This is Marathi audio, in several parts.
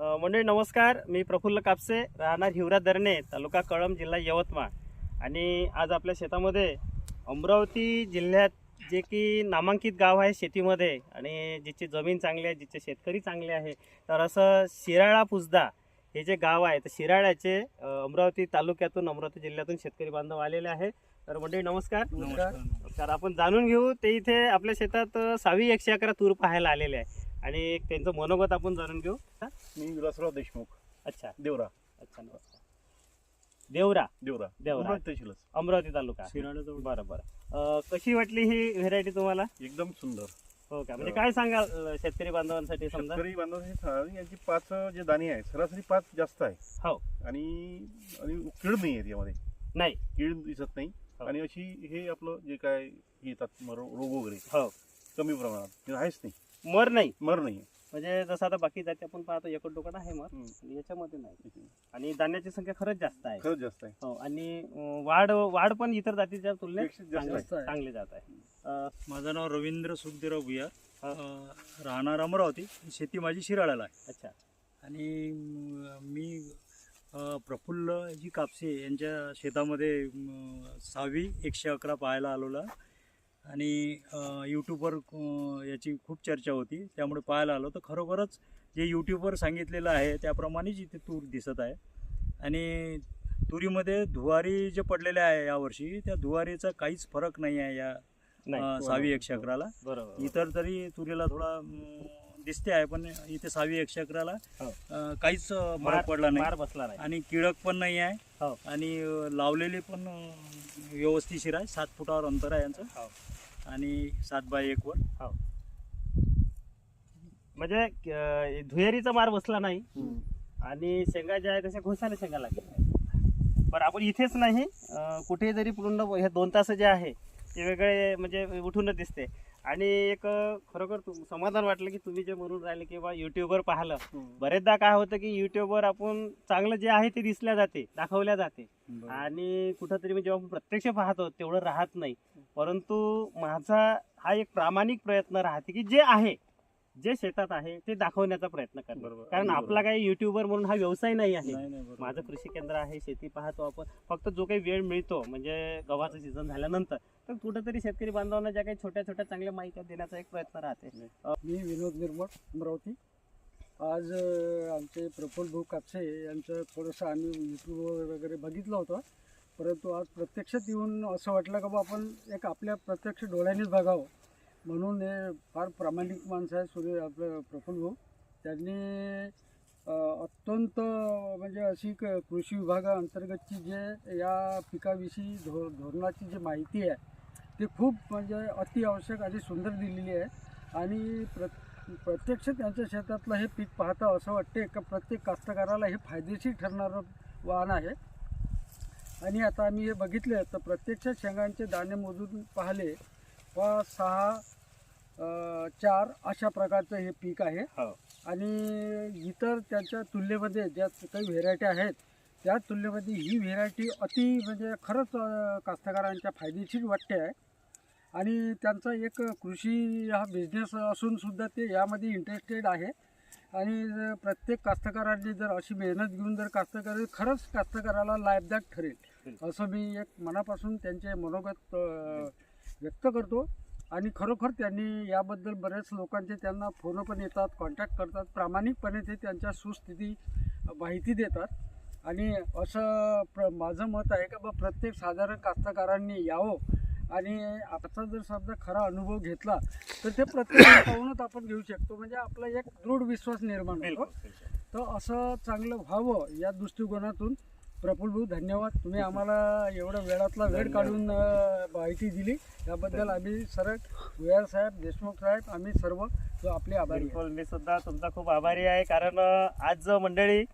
मंडळी नमस्कार मी प्रफुल्ल कापसे राहणार हिवरा दरणे तालुका कळंब जिल्हा यवतमाळ. आणि आज आपल्या शेतामध्ये अमरावती जिल्ह्यात जे की नामांकित गाव आहे शेतीमध्ये आणि जिची जमीन चांगली आहे जिचे शेतकरी चांगले आहे तर असं शिराळा पुसदा हे जे गाव आहे तर शिराळ्याचे अमरावती तालुक्यातून अमरावती जिल्ह्यातून शेतकरी बांधव आलेले आहे तर मंडळी नमस्कार. नमस्कार. आपण जाणून घेऊ ते इथे आपल्या शेतात सहावी एकशे अकरा तूर पाहायला आलेले आहे. आणि एक त्यांचं मनोगत आपण जाणून घेऊ. हा? मी विलासराव देशमुख. अच्छा. देवरा. अच्छा नमस्कार. देवरा? देवरा. देवरा. अमरावती तहसीलच अमरावती तालुका. बरं बरं. अ, कशी वाटली ही व्हेरायटी तुम्हाला? एकदम सुंदर. हो का? म्हणजे काय सांगाल अ, शेतकरी बांधवांसाठी समजा? शेतकरी बांधवांसाठी यांची पाच जे दाणे आहे सरासरी पाच जास्त आहे. हो. आणि आणि कीड नाही आहे यामध्ये. नाही. कीड दिसत नाही. हो. आणि अशी हे आपलं जे काय येतात म- रो- रोग वगैरे हो. कमी प्रमाणात. हे आहेच नाही. मर नाही. मर नाही. म्हणजे जसं आता बाकी जाती आपण पाहतो एकट डोकट आहे मर. हम्म. आणि याच्यामध्ये नाही. आणि धान्याची संख्या खरंच जास्त आहे. खरंच जास्त आहे. हो आणि अ, वाढ वाढ पण इतर जातीच्या तुलनेत पेक्षा जास्त चांगली आहे. चांगली जात आहे. अ, माझं नाव रवींद्र सुखदेवराव हा. अ, राहणार अमरावती शेती माझी शिराळ्याला आहे. अच्छा. आणि म, मी अ, प्रफुल्लजी कापसे यांच्या शेतामध्ये म, सहावी एकशे अकरा पाहायला आलेलो आहे. आणि यूट्यूबवर याची खूप चर्चा होती. त्यामुळे पाहायला आलो. तर खरोखरच जे यूट्यूबवर सांगितलेलं आहे त्याप्रमाणेच इथे तूर दिसत आहे. आणि तुरीमध्ये धुवारी जे पडलेले आहे यावर्षी त्या धुवारीचा काहीच फरक नाही आहे या सहावी एकशे अकराला बरोबर इतर तरी तुरीला थोडा दिसते आहे पण इथे सहावी एकशे अकराला हो. काहीच फरक पडला नाही. बसला नाही. आणि किळक पण नाही आहे. हो. आणि लावलेली पण व्यवस्थिशीर आहे सात फुटावर अंतर आहे यांचं. हो. आणि सात बाय एक वर. म्हणजे अ, धुहेरीचा मार बसला नाही. आणि शेंगा ज्या आहे तशा घोसाला शेंगा लागल्या बरं आपण इथेच नाही अ, कुठे जरी पूर्ण हे दोन तास जे आहे ते वेगळे म्हणजे उठूनच दिसते. आणि एक अ, खरोखर तु- समाधान वाटलं की तुम्ही जे म्हणून राहिले की बा युट्यूबवर पाहिलं बरेचदा काय होतं की युट्यूबवर आपण चांगलं जे आहे ते दिसल्या जाते दाखवल्या जाते. आणि कुठंतरी मी जेव्हा आपण प्रत्यक्ष पाहतो तेवढं राहत नाही. परंतु माझा हा एक प्रामाणिक प्रयत्न राहते की जे आहे जे शेतात आहे ते दाखवण्याचा प्रयत्न करणे. बरोबर. कारण आपला काही युट्यूबर म्हणून हा व्यवसाय नाही आहे. माझं कृषी केंद्र आहे शेती पाहतो आपण. फक्त जो काही वेळ मिळतो म्हणजे गव्हाचं सीझन झाल्यानंतर तर कुठेतरी शेतकरी बांधवांना ज्या काही छोट्या छोट्या चांगल्या माहिती देण्याचा एक प्रयत्न राहते. मी विनोद निर्मळ अमरावती. आज आमचे प्रफुल्ल भाऊ कापसे यांचं थोडंसं आम्ही यूट्यूबवर वगैरे बघितलं होतं. परंतु आज प्रत्यक्षात येऊन असं वाटलं का बा आपण एक आपल्या प्रत्यक्ष डोळ्यांनीच बघावं. म्हणून हे फार प्रामाणिक माणसं आहे सूर्य आपलं प्रफुल्ल भाऊ. त्यांनी अत्यंत म्हणजे अशी क- कृषी विभागाअंतर्गतची जे या पिकाविषयी धो धोरणाची जी माहिती आहे ती खूप म्हणजे अति आवश्यक आणि सुंदर दिलेली आहे. आणि प्र प्रत्यक्ष त्यांच्या शेतातलं हे पीक पाहता असं वाटते का प्रत्येक कास्तकाराला हे फायदेशीर ठरणारं वाहन आहे. आणि आता आम्ही हे बघितले तर प्रत्यक्ष शेंगांचे दाणे मोजून पाहिले व सहा चार अशा प्रकारचं हे पीक आहे. हो. आणि इतर त्याच्या तुलनेमध्ये ज्या काही व्हेरायटी आहेत त्या तुलनेमध्ये ही व्हेरायटी अति म्हणजे खरंच कास्तकारांच्या फायदेशीर वाटते आहे. आणि त्यांचा एक कृषी हा बिझनेस असून सुद्धा ते यामध्ये इंटरेस्टेड आहे. आणि जर प्रत्येक कास्तकारांनी जर अशी मेहनत घेऊन जर कास्तकार खरंच कास्तकाराला लाभदायक ठरेल असं मी एक मनापासून त्यांचे मनोगत व्यक्त करतो. आणि खरोखर त्यांनी याबद्दल बऱ्याच लोकांचे त्यांना फोन पण येतात कॉन्टॅक्ट करतात. प्रामाणिकपणे ते त्यांच्या सुस्थिती माहिती देतात. आणि असं प्र माझं मत आहे का बा प्रत्येक साधारण कास्तकारांनी यावं आणि आजचा जर समजा खरा अनुभव घेतला तर ते प्रत्येक पाहूनच आपण घेऊ शकतो. म्हणजे आपला एक दृढ विश्वास निर्माण होतो. तर असं चांगलं व्हावं या दृष्टिकोनातून. प्रफुल्ल भाऊ धन्यवाद. तुम्ही आम्हाला एवढा वेळातला वेळ काढून माहिती दिली. त्याबद्दल आम्ही सर भुयार साहेब देशमुख साहेब आम्ही सर्व आपले आभारी मी सुद्धा तुमचा खूप आभारी आहे. कारण आज मंडळी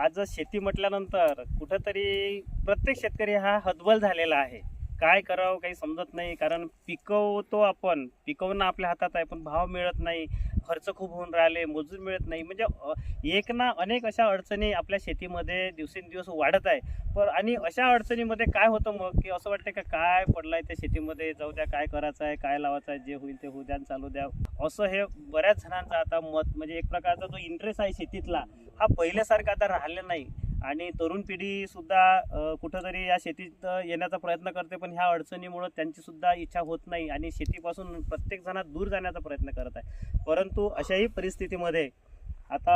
आज शेती म्हटल्यानंतर कुठंतरी प्रत्येक शेतकरी हा हतबल झालेला आहे. काय करावं काही समजत नाही. कारण पिकवतो आपण. पिकवणं आपल्या हातात आहे पण भाव मिळत नाही. खर्च खूप होऊन राहिले मजूर मिळत नाही. म्हणजे एक ना अनेक अशा अडचणी आपल्या शेतीमध्ये दिवसेंदिवस वाढत आहे. पण आणि अशा अडचणीमध्ये काय होतं मग? की असं वाटतं का काय पडलं आहे त्या शेतीमध्ये? जाऊ द्या काय करायचं आहे काय लावायचं आहे जे होईल ते होऊ द्या आणि चालू द्या. असं हे बऱ्याच जणांचा आता मत म्हणजे एक प्रकारचा जो इंटरेस्ट आहे शेतीतला हा पहिल्यासारखा आता राहिला नाही. आणि तरुण पिढी सुद्धा कुठंतरी या शेतीत येण्याचा प्रयत्न करते पण ह्या अडचणीमुळं त्यांची सुद्धा इच्छा होत नाही आणि शेतीपासून प्रत्येक जणात दूर जाण्याचा प्रयत्न करत आहे. परंतु अशाही परिस्थितीमध्ये आता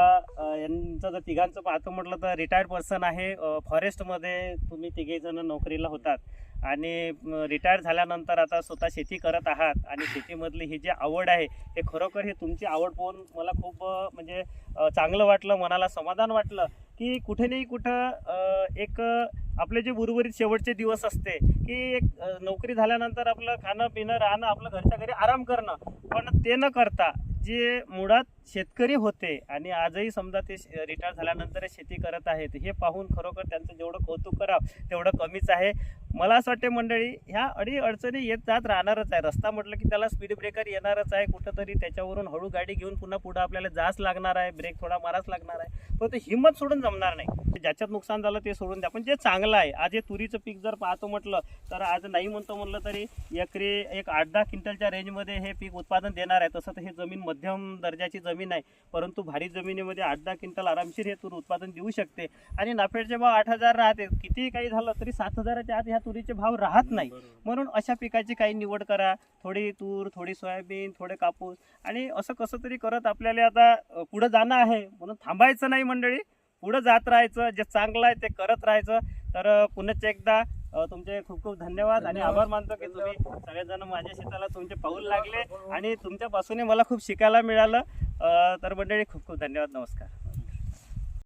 यांचं जर तिघांचं पाहतो म्हटलं तर रिटायर्ड पर्सन आहे फॉरेस्टमध्ये तुम्ही तिघे जण नोकरीला होतात. आणि रिटायर झाल्यानंतर आता स्वतः शेती करत आहात आणि शेतीमधली ही जी आवड आहे हे खरोखर हे तुमची आवड पाहून मला खूप म्हणजे चांगलं वाटलं मनाला समाधान वाटलं. की कुठे नाही कुठं एक आपले जे उर्वरित शेवटचे दिवस असते की एक नोकरी झाल्यानंतर आपलं खाणं पिणं राहणं आपलं घरच्या घरी आराम करणं. पण ते न करता जे मुळात शेतकरी होते आणि आजही समजा ते रिटायर झाल्यानंतर शेती करत आहेत हे पाहून खरोखर त्यांचं जेवढं कौतुक करावं तेवढं कमीच आहे. मला असं वाटते मंडळी ह्या अडी अडचणी येत जात राहणारच आहे. रस्ता म्हटलं की त्याला स्पीड ब्रेकर येणारच आहे. कुठंतरी त्याच्यावरून हळू गाडी घेऊन पुन्हा पुढं आपल्याला जाच लागणार आहे. ब्रेक थोडा माराच लागणार आहे. पण ते हिंमत सोडून जमणार नाही. ज्याच्यात नुकसान झालं ते सोडून द्या. पण जे चांगलं आहे आज हे तुरीचं पीक जर पाहतो म्हटलं तर आज नाही म्हणतो म्हटलं तरी एकरी एक आठ दहा क्विंटलच्या रेंजमध्ये हे पीक उत्पादन देणार आहे. तसं तर हे जमीन मध्यम दर्जाची जमीन आहे. परंतु भारी जमिनीमध्ये आठ दहा क्विंटल आरामशीर हे तूर उत्पादन देऊ शकते. आणि नाफेडचे भाव आठ हजार राहते. कितीही काही झालं तरी सात हजाराच्या आत ह्या तुरीचे भाव राहत नाही. म्हणून अशा पिकाची काही निवड करा. थोडी तूर थोडी सोयाबीन थोडे कापूस. आणि असं कसं तरी करत आपल्याला आता पुढं जाणं आहे. म्हणून थांबायचं नाही मंडळी. पुढं जात राहायचं. जे चांगलं आहे ते करत राहायचं. तर पुनश्च एकदा तुमचे खूप खूप धन्यवाद आणि आभार मानतो की तुम्ही सगळेजण माझ्या शेताला तुमचे पाऊल लागले आणि तुमच्यापासूनही मला खूप शिकायला मिळालं. तर मंडळी खूप खूप धन्यवाद. नमस्कार.